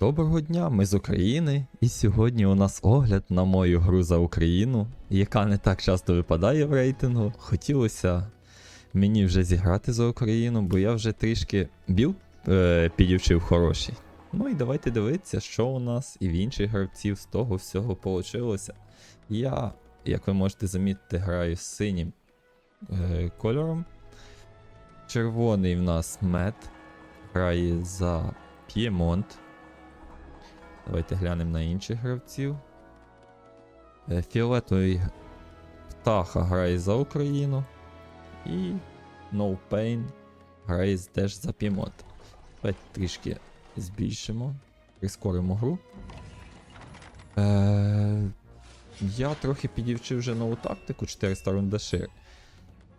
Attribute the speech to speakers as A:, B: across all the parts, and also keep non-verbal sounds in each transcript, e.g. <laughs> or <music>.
A: Доброго дня, ми з України, і сьогодні у нас огляд на мою гру за Україну, яка не так часто випадає в рейтингу. Хотілося мені вже зіграти за Україну, бо я вже трішки біл е, підівчив хороший. Ну і давайте дивитися, що у нас і в інших гравців з того всього вийшло. Я, як ви можете замітити, граю з синім е, кольором. Червоний в нас мед грає за П'ємонт. Давайте глянемо на інших гравців. Е, Фіолетовий птаха грає за Україну. І No Pain грає теж за Пімот. Давайте трішки збільшимо, прискоримо гру. Е, я трохи підівчив вже нову тактику 400 рундашир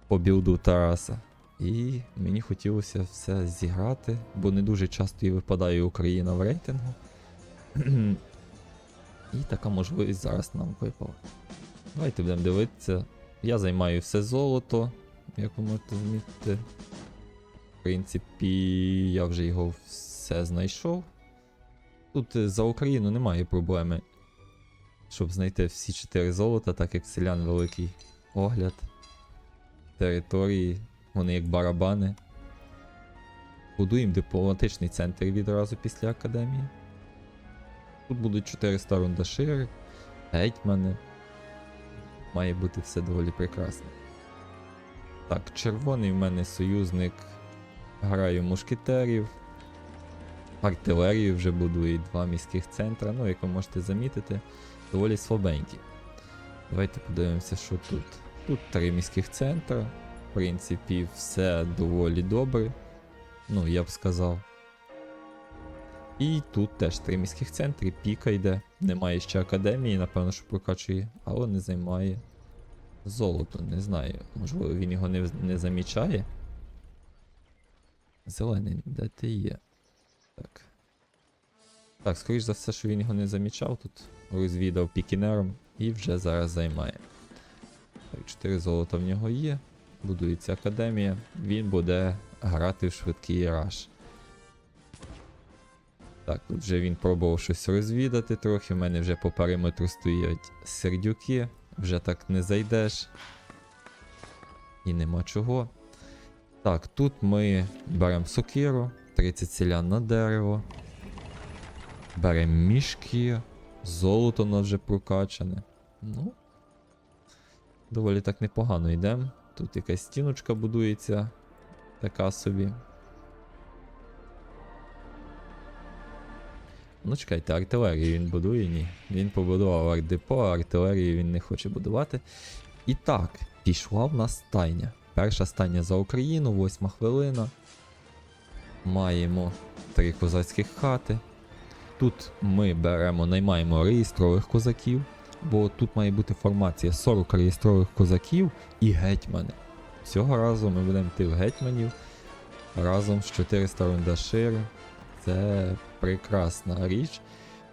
A: по білду Тараса. І мені хотілося все зіграти, бо не дуже часто і випадає Україна в рейтингу. І така можливість зараз нам випала. Давайте будемо дивитися. Я займаю все золото, як ви можете замітити. В принципі, я вже його все знайшов. Тут е, за Україну немає проблеми, щоб знайти всі 4 золота, так як селян великий огляд. Території, вони як барабани. Будуємо дипломатичний центр відразу після академії. Тут будуть 400 рундашири, гетьмани. Має бути все доволі прекрасно. Так, червоний в мене союзник. Граю мушкетерів. Артилерію вже будує два міських центра. Ну, як ви можете замітити, доволі слабенькі. Давайте подивимося, що тут. Тут три міських центра. В принципі, все доволі добре. Ну, я б сказав. І тут теж три міських центри, піка йде. Немає ще академії, напевно, що прокачує, але не займає золото. Не знаю. Можливо, він його не, не замічає. Зелений, де ти є? Так. Так, скоріш за все, що він його не замічав тут. Розвідав пікінером і вже зараз займає. Так, 4 золота в нього є. Будується академія. Він буде грати в швидкий раш. Так, тут вже він пробував щось розвідати трохи. У мене вже по периметру стоять сердюки, вже так не зайдеш. І нема чого. Так, тут ми беремо сокиру, 30 селян на дерево. Беремо мішки, золото у нас вже прокачане. Ну. Доволі так непогано йдемо. Тут якась стіночка будується. Така собі. Ну, чекайте, артилерію він будує, ні. Він побудував артдепо, а артилерію він не хоче будувати. І так, пішла в нас стайня. Перша стайня за Україну, восьма хвилина. Маємо три козацьких хати. Тут ми беремо, наймаємо реєстрових козаків, бо тут має бути формація 40 реєстрових козаків і гетьмани. Цього разу ми будемо йти в гетьманів разом з 400 рундашири. Це прекрасна річ.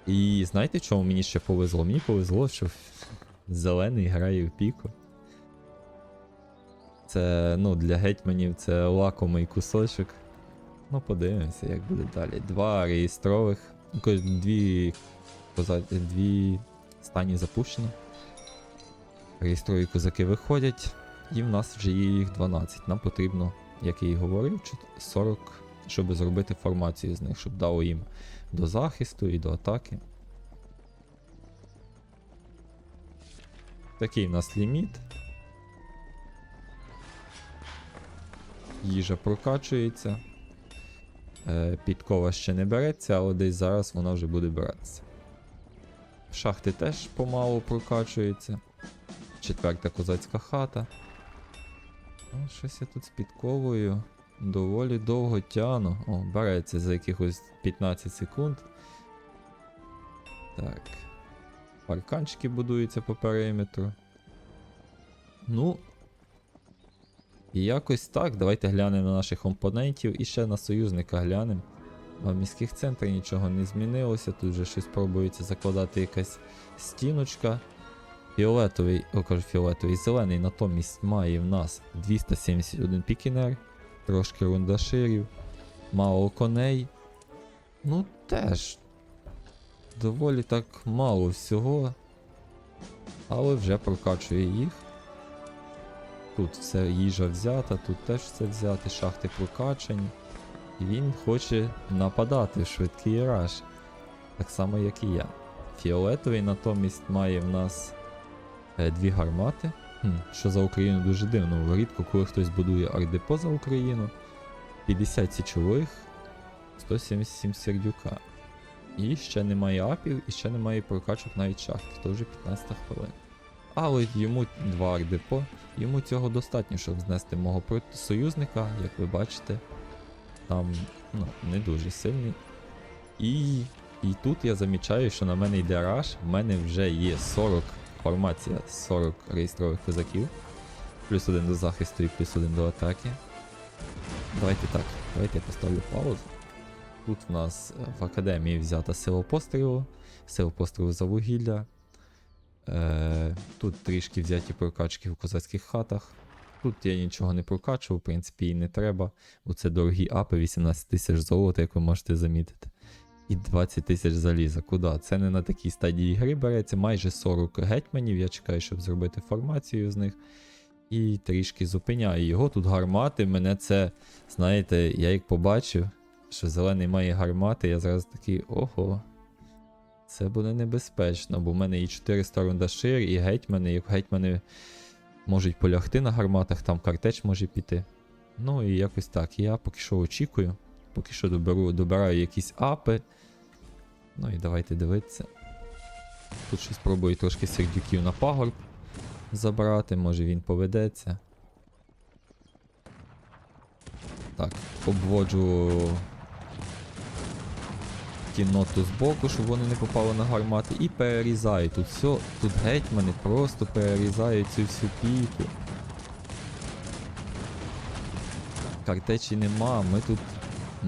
A: І знаєте, чому мені ще повезло? Мені повезло, що зелений грає в піку. Це, ну, для гетьманів це лакомий кусочок. Ну, подивимося, як буде далі. Два реєстрових. Дві, дві стані запущені. Реєстрові козаки виходять, і в нас вже є їх 12. Нам потрібно, як я і говорив, 40, щоб зробити формацію з них, щоб дало їм до захисту і до атаки. Такий в нас ліміт. Їжа прокачується. Е, підкова ще не береться, але десь зараз вона вже буде братися. Шахти теж помалу прокачуються. Четверта козацька хата. Ну, щось я тут з підковою доволі довго тяну. О, береться за якихось 15 секунд. Так. Парканчики будуються по периметру. Ну. І якось так. Давайте глянемо на наших опонентів і ще на союзника глянемо. В міських центрах нічого не змінилося. Тут вже щось пробується закладати якась стіночка. Фіолетовий, о, кажу фіолетовий, зелений натомість має в нас 271 пікінер, трошки рундаширів, мало коней. Ну, теж доволі так мало всього. Але вже прокачує їх. Тут все їжа взята, тут теж все взяти, шахти прокачані. І він хоче нападати в швидкий раш. Так само, як і я. Фіолетовий натомість має в нас е, дві гармати. Що за Україну дуже дивно. Рідко, коли хтось будує ардепо за Україну. 50 січових, 177 сердюка. І ще немає апів, і ще немає прокачок навіть шахти, то вже 15 хвилин. Але йому два ардепо, йому цього достатньо, щоб знести мого союзника, як ви бачите. Там ну, не дуже сильний. І, і тут я замічаю, що на мене йде раш, в мене вже є 40 формація 40 реєстрових козаків. Плюс один до захисту і плюс один до атаки. Давайте так, давайте я поставлю паузу. Тут в нас е, в академії взята сила пострілу, сила пострілу за вугілля. Е, тут трішки взяті прокачки в козацьких хатах. Тут я нічого не прокачував, в принципі, і не треба. бо це дорогі апи, 18 тисяч золота, як ви можете замітити. І 20 тисяч заліза. Куди? Це не на такій стадії гри береться, майже 40 гетьманів. Я чекаю, щоб зробити формацію з них. І трішки зупиняю його. Тут гармати. Мене це, знаєте, я як побачив, що зелений має гармати, я зараз такий ого. Це буде небезпечно, бо в мене і 400 рундашир, і гетьмани, як гетьмани можуть полягти на гарматах, там картеч може піти. Ну і якось так. Я поки що очікую. Поки що доберу, добираю якісь апи. Ну і давайте дивитися. Тут ще спробую трошки сердюків на пагорб забрати, може він поведеться. Так, обводжу кінноту з боку, щоб вони не попали на гармати, і перерізаю. Тут все, тут гетьмани просто перерізають цю всю піку. Картечі нема, ми тут.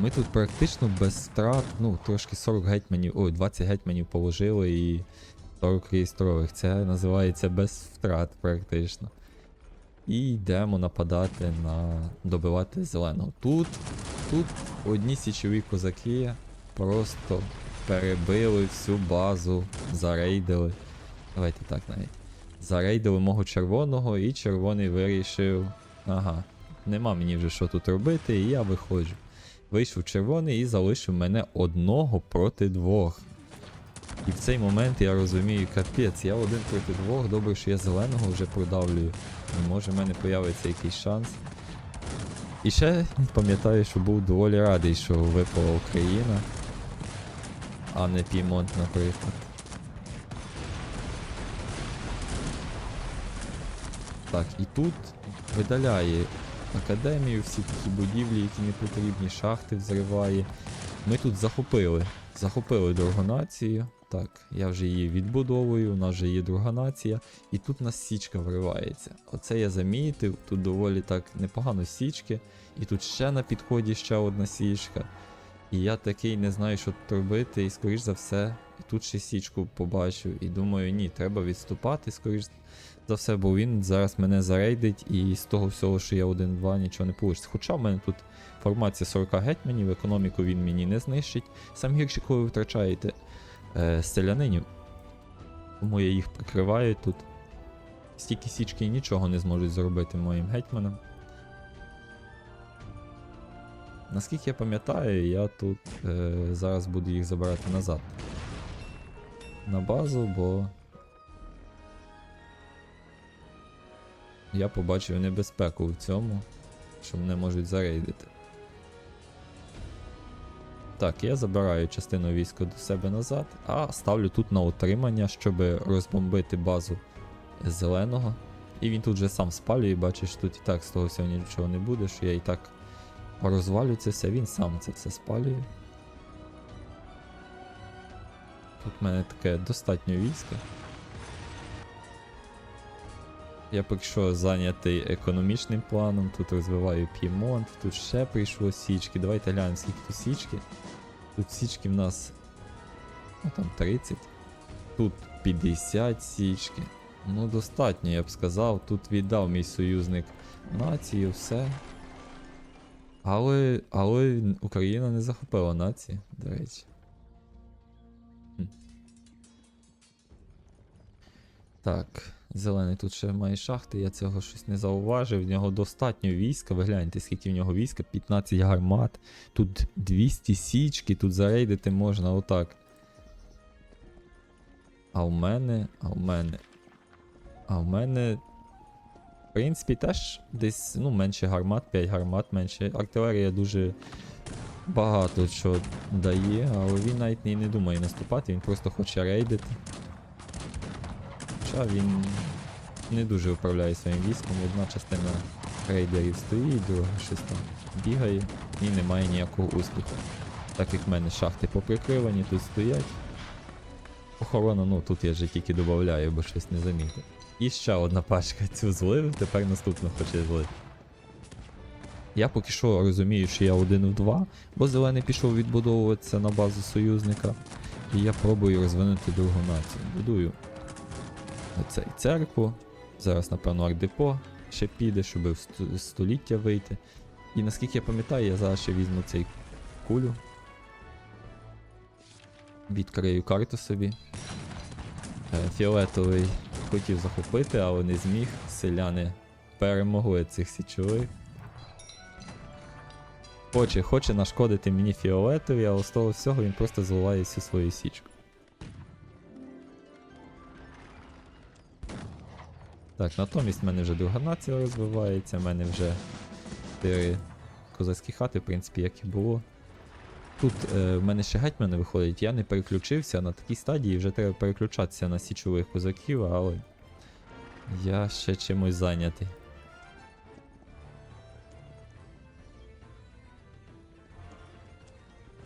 A: Ми тут практично без втрат, ну, трошки 40 гетьманів, ой, 20 гетьманів положили і 40 реєстрових. Це називається без втрат практично. І йдемо нападати на добивати зеленого. Тут, тут одні січові козаки просто перебили всю базу, зарейдили. Давайте так навіть. Зарейдили мого червоного, і червоний вирішив. Ага, нема мені вже що тут робити, і я виходжу. Вийшов червоний і залишив мене одного проти двох. І в цей момент я розумію, капець, я один проти двох, добре, що я зеленого вже продавлюю. І може в мене появиться якийсь шанс. І ще пам'ятаю, що був доволі радий, що випала Україна, а не Пімонт, наприклад. Так, і тут видаляє академію, всі такі будівлі, які не потрібні, шахти взриває. Ми тут захопили. Захопили другу націю. Так, я вже її відбудовую, у нас вже є друга нація. І тут нас січка вривається. Оце я замітив, тут доволі так непогано січки. І тут ще на підході ще одна січка. І я такий не знаю, що робити, і скоріш за все, тут ще січку побачив. І думаю, ні, треба відступати, скоріш за все, бо він зараз мене зарейдить, і з того всього, що я 1-2, нічого не вийде. Хоча в мене тут формація 40 гетьманів, економіку він мені не знищить. Сам гірше, коли ви втрачаєте е, селянинів. Тому я їх прикриваю тут. Стільки січки нічого не зможуть зробити моїм гетьманам. Наскільки я пам'ятаю, я тут е, зараз буду їх забирати назад. На базу, бо я побачив небезпеку в цьому, що мене можуть зарейдити. Так, я забираю частину війська до себе назад, а ставлю тут на утримання, щоб розбомбити базу зеленого. І він тут же сам спалює, бачиш, тут і так з того всього нічого не буде, що я і так розвалю це все, він сам це все спалює. Тут в мене таке достатньо війська. Я поки що зайнятий економічним планом, тут розвиваю П'ємонт, тут ще прийшло січки. Давайте глянемо, скільки тут січки. Тут січки в нас. Ну там 30. Тут 50 січки. Ну, достатньо, я б сказав. Тут віддав мій союзник націю, все. Але, але Україна не захопила нації, до речі. Так, зелений тут ще має шахти, я цього щось не зауважив. В нього достатньо війська. Ви гляньте, скільки в нього війська, 15 гармат, тут 200 січки, тут зарейдити можна отак. А в мене, а в мене. А в мене. В принципі, теж десь ну, менше гармат, 5 гармат менше. Артилерія дуже багато що дає, але він навіть не думає наступати, він просто хоче рейдити. Хоча він не дуже управляє своїм військом. Одна частина рейдерів стоїть, друга щось там бігає і не має ніякого успіху. Так як в мене шахти поприкривані, тут стоять. Охорона, ну тут я вже тільки додаю, бо щось не замітив. І ще одна пачка цю злив, тепер наступну хоче злити. Я поки що розумію, що я один в два, бо зелений пішов відбудовуватися на базу союзника. І я пробую розвинути другу націю. Будую оцей церкву. Зараз, напевно, ардепо ще піде, щоб в століття вийти. І наскільки я пам'ятаю, я зараз ще візьму цей кулю. Відкрию карту собі. Е, Фіолетовий хотів захопити, але не зміг. Селяни перемогли цих січових. Хоче, хоче нашкодити мені фіолетові, але з того всього він просто зливає всю свою січку. Так, натомість в мене вже друга нація розвивається, в мене вже 4 козацькі хати, в принципі, як і було. Тут е, в мене ще гетьмани виходить, я не переключився на такій стадії, вже треба переключатися на січових козаків, але я ще чимось зайнятий.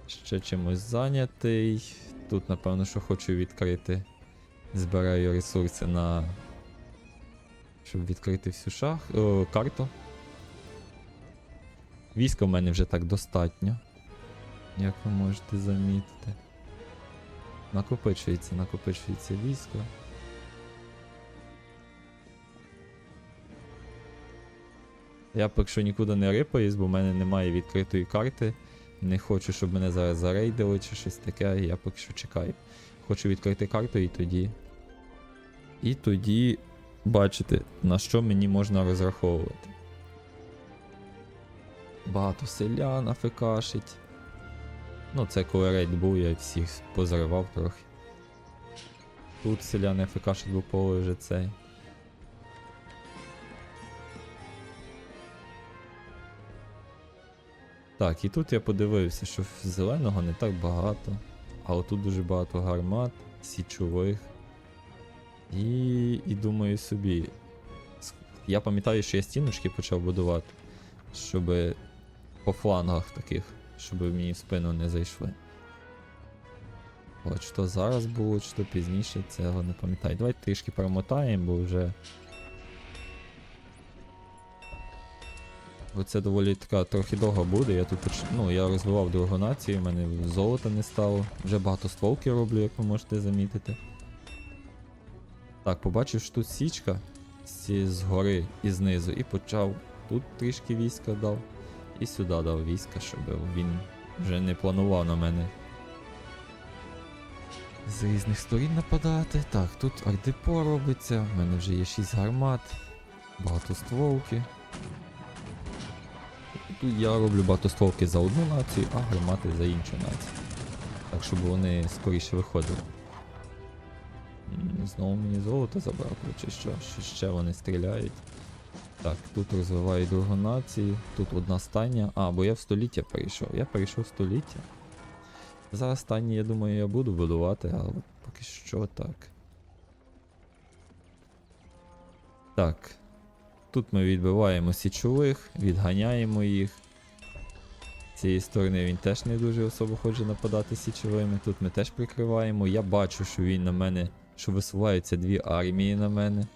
A: Ще чимось зайнятий. Тут, напевно, що хочу відкрити. Збираю ресурси на. Щоб відкрити всю шах... О, карту. Війська в мене вже так достатньо. Як ви можете замітити. Накопичується, накопичується військо. Я поки що нікуди не рипаюсь, бо в мене немає відкритої карти. Не хочу, щоб мене зараз зарейдили чи щось таке, я поки що чекаю. Хочу відкрити карту і тоді. І тоді бачити, на що мені можна розраховувати. Багато селян афекашить. Ну, це коли рейд був, я всіх позривав трохи. Тут селяни афекашить, бо поле вже цей. Так, і тут я подивився, що зеленого не так багато. А отут дуже багато гармат, січових. І, і думаю собі. Я пам'ятаю, що я стіночки почав будувати, щоб по флангах таких, щоб мені в спину не зайшли. От що зараз було, що пізніше, цього не пам'ятаю. Давайте трішки перемотаємо, бо вже. Бо це доволі така трохи довго буде. Я тут поч- ну, я розвивав другу націю, в мене золота не стало. Вже багато стволки роблю, як ви можете замітити. Так, побачив, тут січка згори і знизу, і почав тут трішки війська дав, і сюди дав війська, щоб він вже не планував на мене. З різних сторін нападати. Так, тут ардепо робиться, в мене вже є 6 гармат, багато стволки. Тут я роблю багатостволки за одну націю, а гармати за іншу націю. Так, щоб вони скоріше виходили. Знову мені золото забрав, чи що? Що ще вони стріляють. Так, тут розвиваю другу націю, тут одна стання. А, бо я в століття перейшов. Я перейшов в століття. Зараз стані, я думаю, я буду будувати, але поки що так. Так. Тут ми відбиваємо січових, відганяємо їх. З цієї сторони він теж не дуже особо хоче нападати січовими. Тут ми теж прикриваємо. Я бачу, що він на мене, що висуваються дві армії на мене.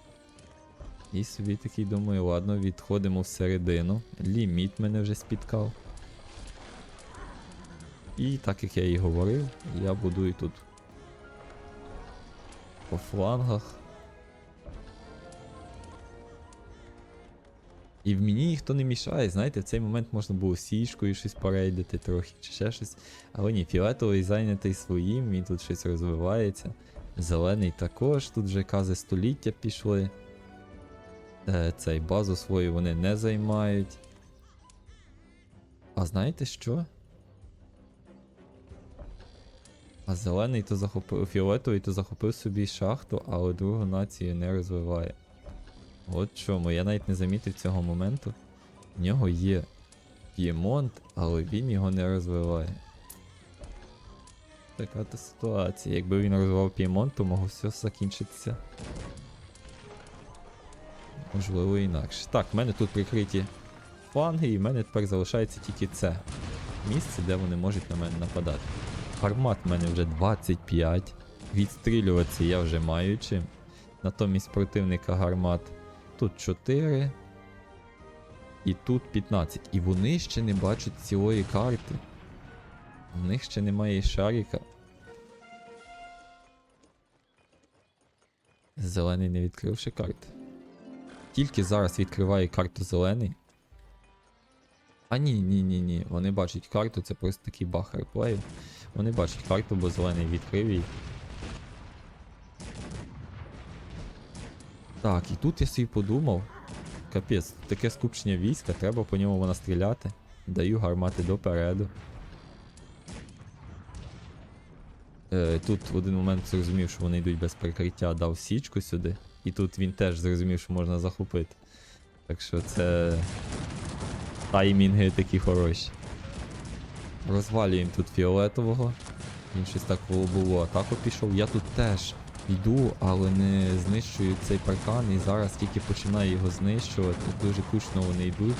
A: І собі такий думаю, ладно, відходимо всередину. Ліміт мене вже спіткав. І так як я і говорив, я будую тут по флангах. І в мені ніхто не мішає, знаєте, в цей момент можна було сішкою щось порейдити трохи чи ще щось. Але ні, фіолетовий зайнятий своїм, він тут щось розвивається. Зелений також, тут вже кази століття пішли. Е, цей базу свою вони не займають. А знаєте що? А зелений то захопив, фіолетовий то захопив собі шахту, але другу націю не розвиває. От чому, я навіть не замітив цього моменту. В нього є П'ємонт, але він його не розвиває. Така то ситуація. Якби він розвивав П'ємонт, то могло все закінчитися. Можливо, інакше. Так, в мене тут прикриті фланги, і в мене тепер залишається тільки це місце, де вони можуть на мене нападати. Гармат в мене вже 25. Відстрілюватися я вже маю чим. Натомість противника гармат тут 4. І тут 15. І вони ще не бачать цілої карти. У них ще немає і шарика. Зелений не відкривши карти. Тільки зараз відкриває карту зелений. А ні, ні, ні, ні. Вони бачать карту, це просто такий баг реплею. Вони бачать карту, бо зелений відкрив її. Так, і тут я собі подумав. Капець, таке скупчення війська, треба по ньому вона стріляти. Даю гармати допереду. Е, тут в один момент зрозумів, що вони йдуть без прикриття, дав січку сюди. І тут він теж зрозумів, що можна захопити. Так що це. Таймінги такі хороші. Розвалюємо тут фіолетового. Він щось так лобову атаку пішов. Я тут теж йду, але не знищую цей паркан і зараз тільки починаю його знищувати. Дуже кучно вони йдуть.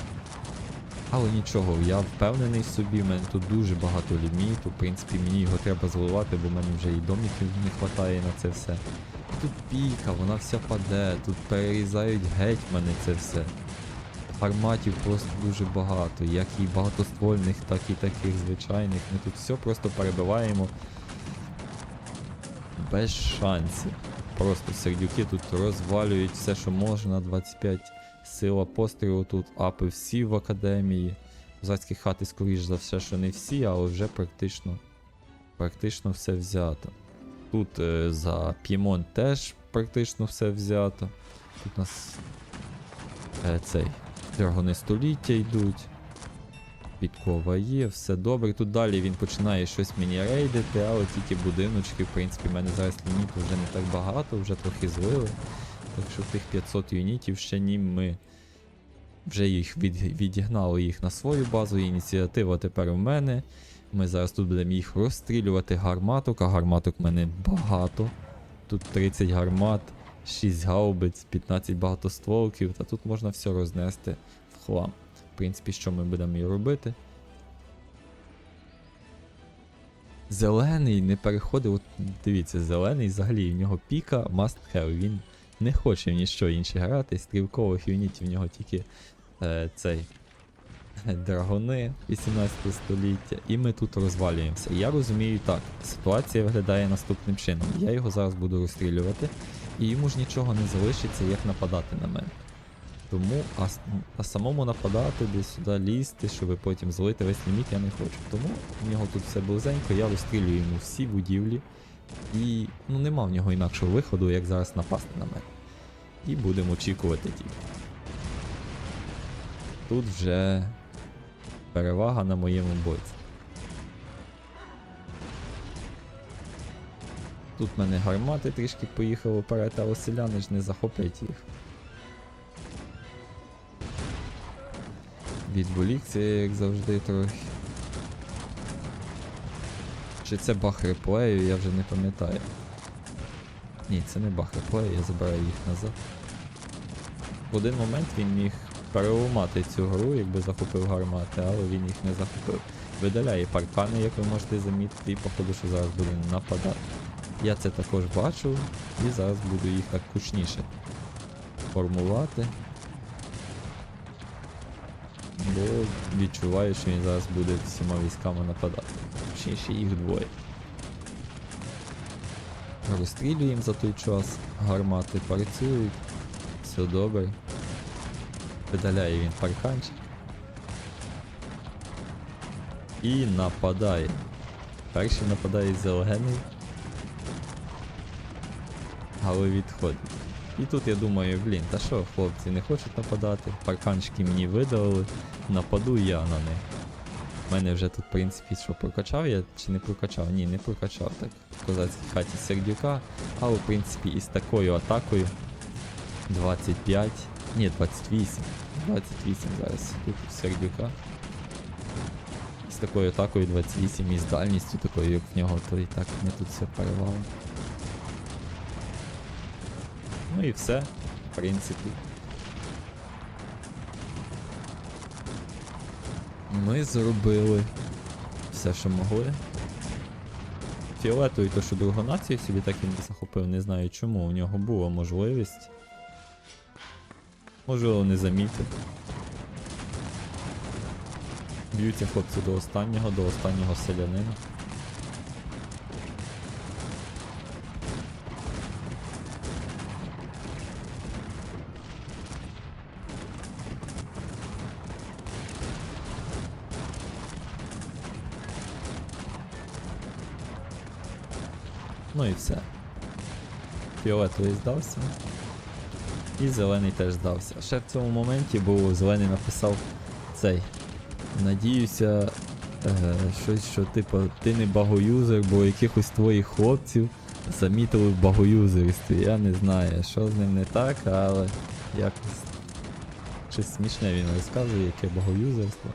A: Але нічого, я впевнений собі, в мене тут дуже багато ліміту. В принципі, мені його треба зливати, бо в мене вже і доміків не вистачає на це все. Тут піка, вона вся паде, тут перерізають геть мене це все. Гарматів просто дуже багато, як і багатоствольних, так і таких звичайних. Ми тут все просто перебиваємо без шансів. Просто сердюки тут розвалюють все, що можна. 25 сила пострілу тут, апи всі в академії. Козацькі хати, скоріш за все, що не всі, але вже практично, практично все взято. Тут е, за П'ємон теж практично все взято. Тут у нас е, цей Драгони століття йдуть. Підкова є, все добре. Тут далі він починає щось мені рейдити, але тільки будиночки, в принципі, в мене зараз ліміту вже не так багато, вже трохи злили. Так що тих 500 юнітів ще ні ми вже їх від, відігнали їх на свою базу. Ініціатива тепер у мене. Ми зараз тут будемо їх розстрілювати гарматок, а гарматок в мене багато. Тут 30 гармат, 6 гаубиць, 15 багатостволків, та тут можна все рознести в хлам. В принципі, що ми будемо і робити. Зелений не переходив. От дивіться, зелений взагалі в нього піка must have. Він не хоче в ніщо інше грати. Стрілкових юнітів в нього тільки е, цей <laughs> драгони 18 століття. І ми тут розвалюємося. Я розумію так, ситуація виглядає наступним чином. Я його зараз буду розстрілювати, і йому ж нічого не залишиться, як нападати на мене. Тому, а, а самому нападати десь сюди лізти, щоб потім злити весь ліміт, я не хочу. Тому в нього тут все близенько, я розстрілюю йому всі будівлі. І ну нема в нього інакшого виходу, як зараз напасти на мене. І будемо очікувати тільки. Тут вже перевага на моєму боці. Тут в мене гармати трішки поїхали вперед, але селяни ж не захоплять їх. Відволікся, як завжди, трохи. Чи це баг реплею, я вже не пам'ятаю. Ні, це не баг реплею, я забираю їх назад. В один момент він міг переламати цю гру, якби захопив гармати, але він їх не захопив. Видаляє паркани, як ви можете замітити, і походу, що зараз буде нападати. Я це також бачу, і зараз буду їх так кучніше формувати. Бо відчуваю, що він зараз буде всіма військами нападати. Точніше їх двоє. Розстрілюємо за той час, гармати працюють, все добре. Видаляє він парканчик. І нападає. Перший нападає зелений. але відходить. І тут я думаю, блін, та що, хлопці не хочуть нападати, парканчики мені видалили, нападу я на них. У мене вже тут, в принципі, що прокачав я чи не прокачав? Ні, не прокачав так. В козацькій хаті сердюка, але в принципі із такою атакою 25, ні, 28. 28 зараз тут сердюка. З такою атакою 28 і з дальністю такою, як в нього, то і так ми тут все перевали. Ну і все, в принципі. Ми зробили все, що могли. Фіолетовий, то що другу націю собі так і не захопив, не знаю чому. У нього була можливість. Можливо, не замітив. Б'ються хлопці до останнього, до останнього селянина. Ну і все. Фіолетовий здався. І зелений теж здався. Ще в цьому моменті, бо зелений написав цей. Надіюся, е, щось, що типу, ти не багоюзер, бо якихось твоїх хлопців замітили в багоюзерстві. Я не знаю, що з ним не так, але якось щось смішне він розказує, яке багоюзерство.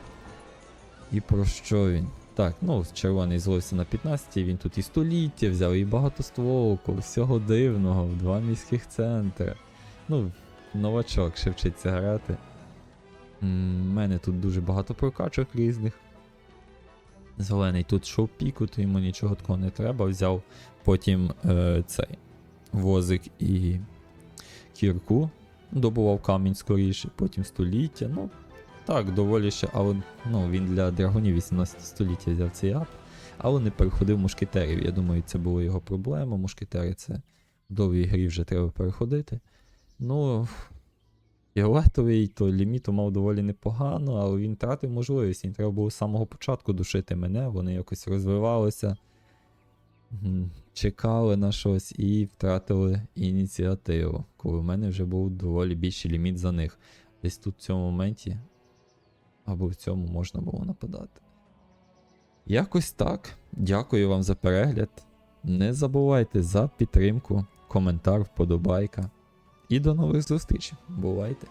A: І про що він? Так, ну, червоний злився на 15, він тут і століття взяв, і багатостволку, всього дивного, в два міських центри. Ну, новачок ще вчиться грати. У мене тут дуже багато прокачок різних. Зелений тут шов піку, то йому нічого такого не треба. Взяв потім е, цей возик і кірку, добував камінь скоріше, потім століття. Ну, так, доволі ще, але ну, він для драгонів 18 століття взяв цей ап, але не переходив мушкетерів. Я думаю, це була його проблема. Мушкетери це в довгій грі вже треба переходити. Ну, фіолетовий, то ліміту мав доволі непогано, але він втратив можливість. Їм треба було з самого початку душити мене, вони якось розвивалися, чекали на щось і втратили ініціативу, коли в мене вже був доволі більший ліміт за них. Десь тут в цьому моменті або в цьому можна було нападати. Якось так. Дякую вам за перегляд. Не забувайте за підтримку, коментар, вподобайка. І до нових зустрічей. Бувайте!